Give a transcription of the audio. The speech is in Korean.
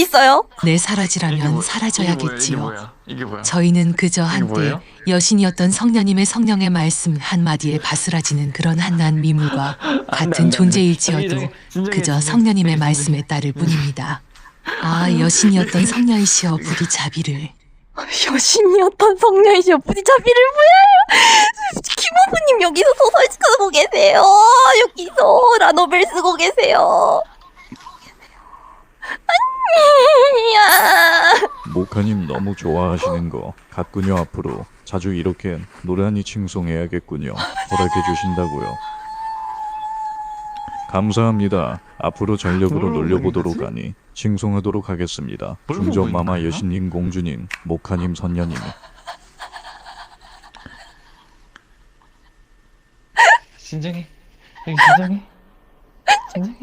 여기 있어요. 내 사라지라면 뭐- 사라져야겠지요. 이게 뭐야? 이게 뭐야? 저희는 그저 한때 뭐예요? 여신이었던 성녀님의 성령의 말씀 한마디에 바스라지는 그런 한낱 미물과 같은 존재일지어도 그저 성녀님의 말씀에 따를 뿐입니다. 아 여신이었던 성녀이시여 부디 자비를 여신이었던 성녀이시여 부디자비를 보여요. 김호부님 여기서 소설 쓰고 계세요. 여기서 라노벨 쓰고 계세요. 모카님 너무 좋아하시는 거 같군요 앞으로 자주 이렇게 노란이 칭송해야겠군요 허락해 주신다고요 감사합니다 앞으로 전력으로 뭘 놀려보도록 하니 칭송하도록 하겠습니다 중전마마? 여신님 공주님 모카님 선녀님 진정해. 여기 진정해. 진정해.